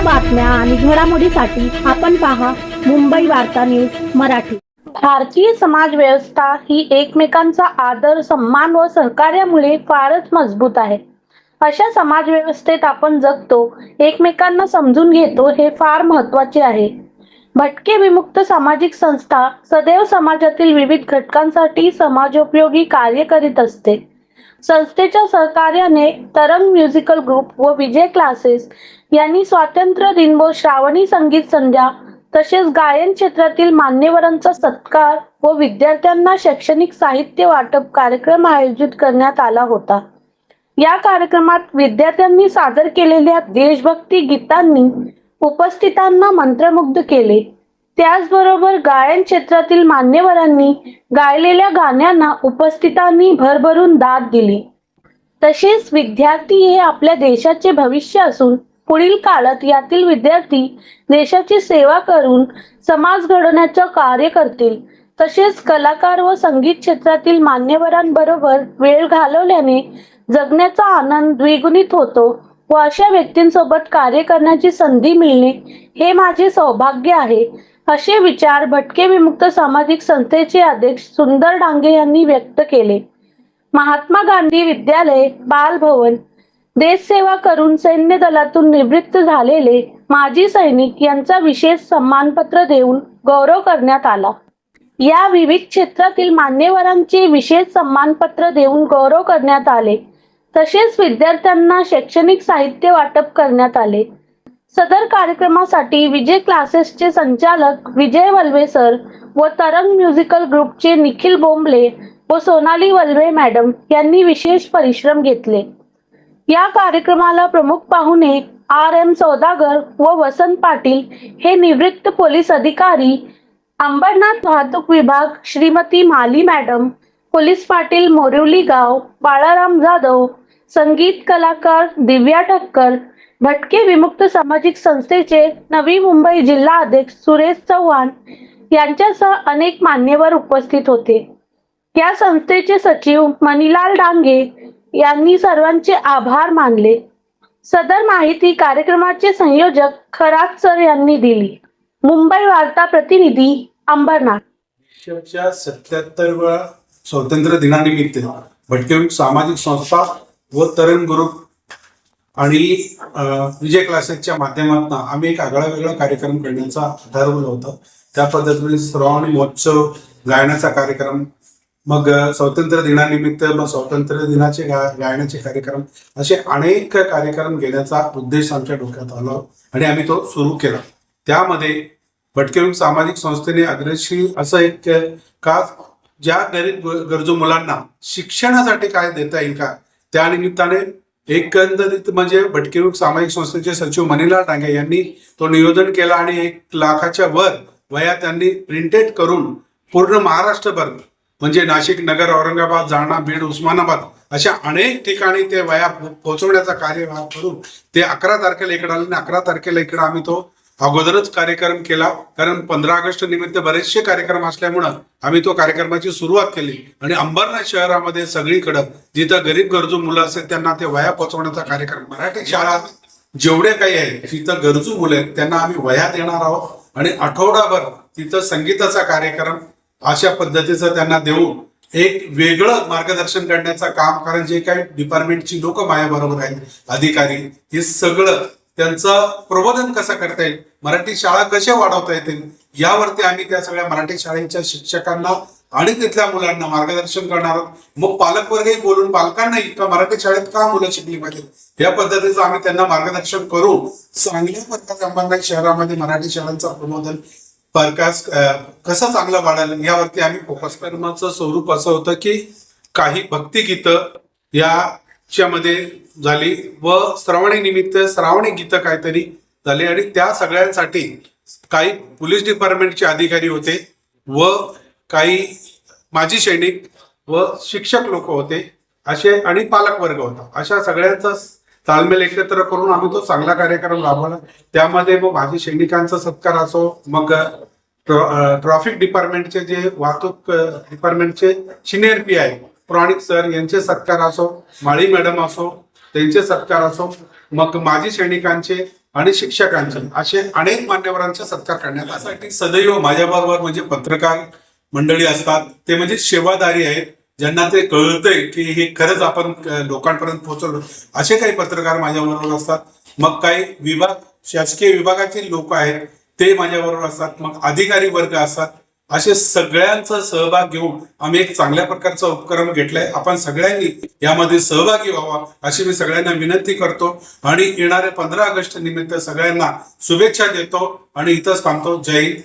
बातम्या आणि घडामोडीसाठी आपण पहा मुंबई वार्ता न्यूज मराठी. भारतीय समाज व्यवस्था ही एकमेकांचा आदर सन्मान व सहकार्यामुळे फारच मजबूत आहे. अशा समाज व्यवस्थेत आपण जगतो एकमेकांना समजून घेतो हे फार महत्त्वाचे आहे. भटके विमुक्त सामाजिक संस्था सदैव समाजातील विविध घटकांसाठी समाजोपयोगी कार्य करीत असते. संस्थेच्या सहकार्याने तरंग म्युझिकल ग्रुप व विजय क्लासेस यांनी स्वातंत्र्य दिन व श्रावणी संगीत संध्या तसेच गायन क्षेत्रातील मान्यवरांचा सत्कार व विद्यार्थ्यांना शैक्षणिक साहित्य वाटप कार्यक्रम आयोजित करण्यात आला होता. या कार्यक्रमात विद्यार्थ्यांनी सादर केलेल्या देशभक्ती गीतांनी उपस्थितांना मंत्रमुग्ध केले. त्याचबरोबर गायन क्षेत्रातील मान्यवरांनी गायलेल्या गाण्यांना उपस्थितांनी भरभरून दाद दिली. तसेच विद्यार्थी हे आपल्या देशाचे भविष्य असून पुढील काळात यातील विद्यार्थी देशाची सेवा करून समाज घडवण्याचं कार्य करतील. तसेच कलाकार व संगीत क्षेत्रातील मान्यवरांबरोबर वेळ घालवल्याने जगण्याचा आनंद द्विगुणित होतो व अशा व्यक्तींसोबत कार्य करण्याची संधी मिळणे हे माझे सौभाग्य आहे. असे विचार भटके विमुक्त सामाजिक संस्थेचे अध्यक्ष सुंदर डांगे यांनी व्यक्त केले. महात्मा गांधी विद्यालय बालभवन देशसेवा करून सैन्य दलातून निवृत्त झालेले माजी सैनिक यांचा विशेष सन्मानपत्र देऊन गौरव करण्यात आला. या विविध क्षेत्रातील मान्यवरांचे विशेष सन्मानपत्र देऊन गौरव करण्यात आले. तसेच विद्यार्थ्यांना शैक्षणिक साहित्य वाटप करण्यात आले. सदर कार्यक्रमासाठी विजय क्लासेसचे संचालक विजय वल्वे सर व तरंग म्युझिकल ग्रुपचे निखिल बोंबले व सोनाली वल्वे मॅडम यांनी विशेष परिश्रम घेतले. या कार्यक्रमाला प्रमुख पाहुणे आर एम सौदागर व वसंत पाटील हे निवृत्त पोलीस अधिकारी अंबरनाथ वाहतूक विभाग श्रीमती माली मॅडम पोलीस पाटील मोरिवली गाव बाळाराम जाधव संगीत कलाकार दिव्या ठक्कर भटके विमुक्त सामाजिक संस्थेचे नवी मुंबई जिल्हा अध्यक्ष सुरेश चव्हाण यांच्यासह अनेक मान्यवर उपस्थित होते. या संस्थेचे सचिव मणिलाल डांगे यांनी सर्वांचे आभार मानले. सदर माहिती कार्यक्रमाचे संयोजक खरात सर यांनी दिली. मुंबई वार्ता प्रतिनिधी अंबरनाथ. देशाच्या सत्याहत्तरव्या स्वातंत्र्य दिनानिमित्त भटके सामाजिक संस्था व तरुण ग्रुप आणि विजय क्लासेसच्या माध्यमातून आम्ही एक आगळा वेगळा कार्यक्रम करण्याचा ठरवलं होतं त्या पद्धतीने श्रवण महोत्सव गायनाचा कार्यक्रम मग स्वातंत्र्य दिनानिमित्त मग स्वातंत्र्य दिनाचे गा गायनाचे कार्यक्रम असे अनेक कार्यक्रम घेण्याचा उद्देश आमच्या डोक्यात आला आणि आम्ही तो सुरू केला. त्यामध्ये भटके सामाजिक संस्थेने अग्रेसी असं एक का ज्या गरीब गरजू मुलांना शिक्षणासाठी काय देता येईल का त्या निमित्ताने एकंदरीत म्हणजे भटके सामाजिक संस्थेचे सचिव मनीलाल डांगे यांनी तो नियोजन केला आणि एक लाखाच्या वर वया त्यांनी प्रिंटेड करून पूर्ण महाराष्ट्रभर म्हणजे नाशिक नगर औरंगाबाद जालना बीड उस्मानाबाद अशा अनेक ठिकाणी ते वया पो- पोहोचवण्याचा कार्यभार करून ते अकरा तारखेला इकडे आले आणि अकरा तारखेला इकडे आम्ही तो अगोदरच कार्यक्रम केला. कारण पंधरा ऑगस्ट निमित्त बरेचसे कार्यक्रम असल्यामुळं आम्ही तो कार्यक्रमाची सुरुवात केली. आणि अंबरनाथ शहरामध्ये सगळीकडं जिथं गरीब गरजू मुलं असेल त्यांना ते वया पोचवण्याचा कार्यक्रम मराठी शाळा जेवढे काही आहेत तिथं गरजू मुलं आहेत त्यांना आम्ही वया देणार आहोत. आणि आठवडाभर तिथं संगीताचा कार्यक्रम अशा पद्धतीचं त्यांना देऊन एक वेगळं मार्गदर्शन करण्याचं काम कारण जे काही डिपार्टमेंटची लोक माझ्याबरोबर आहेत अधिकारी हे सगळं त्यांचं प्रबोधन कसं करता येईल? मराठी शाळा कशा वाढवता येतील? यावरती आम्ही त्या सगळ्या मराठी शाळेच्या शिक्षकांना आणि तिथल्या मुलांना मार्गदर्शन करणार आहोत. मग पालकवर्गही बोलून पालकांनाही का मराठी शाळेत का मुलं शिकली पाहिजेत? या पद्धतीचं आम्ही त्यांना मार्गदर्शन करू. चांगल्या प्रकारे शहरामध्ये मराठी शाळांचं प्रबोधन प्रकाश कसं चांगलं वाढेल यावरती आम्ही फोकस करण्याचं स्वरूप असं होतं की काही भक्तिगीतं या च्या मध्ये झाली व श्रावणी निमित्त श्रावणी गीतं काहीतरी झाली आणि त्या सगळ्यांसाठी काही पोलीस डिपार्टमेंटचे अधिकारी होते व काही माजी सैनिक व शिक्षक लोक होते असे आणि पालक वर्ग होता. अशा सगळ्यांचा ताळमेल एकत्र करून आम्ही तो चांगला कार्यक्रम राबवला. त्यामध्ये मग माजी सैनिकांचा सत्कार असो मग ट्रॉफिक डिपार्टमेंटचे जे वाहतूक डिपार्टमेंटचे senior P I Puranik sir यांचे सत्कार असो माळी मॅडम असो त्यांचे सत्कार असो मग माजी सैनिकांचे आणि शिक्षकांचे असे अनेक मान्यवरांचा सत्कार करण्यात यासाठी सदैव माझ्याबरोबर म्हणजे पत्रकार मंडळी असतात. ते म्हणजे सेवादारी आहेत ज्यांना ते कळतंय की हे खरंच आपण लोकांपर्यंत पोहोचवलं. असे काही पत्रकार माझ्याबरोबर असतात. मग काही विभाग शासकीय विभागाचे लोक आहेत ते माझ्याबरोबर असतात. मग अधिकारी वर्ग असतात. असे सगळ्यांचा सहभाग घेऊन आम्ही एक चांगल्या प्रकारचा उपक्रम घेतलाय. आपण सगळ्यांनी यामध्ये सहभागी व्हावा अशी मी सगळ्यांना विनंती करतो. आणि येणाऱ्या पंधरा ऑगस्ट निमित्त सगळ्यांना शुभेच्छा देतो. आणि इथंच थांबतो. जय हिंद.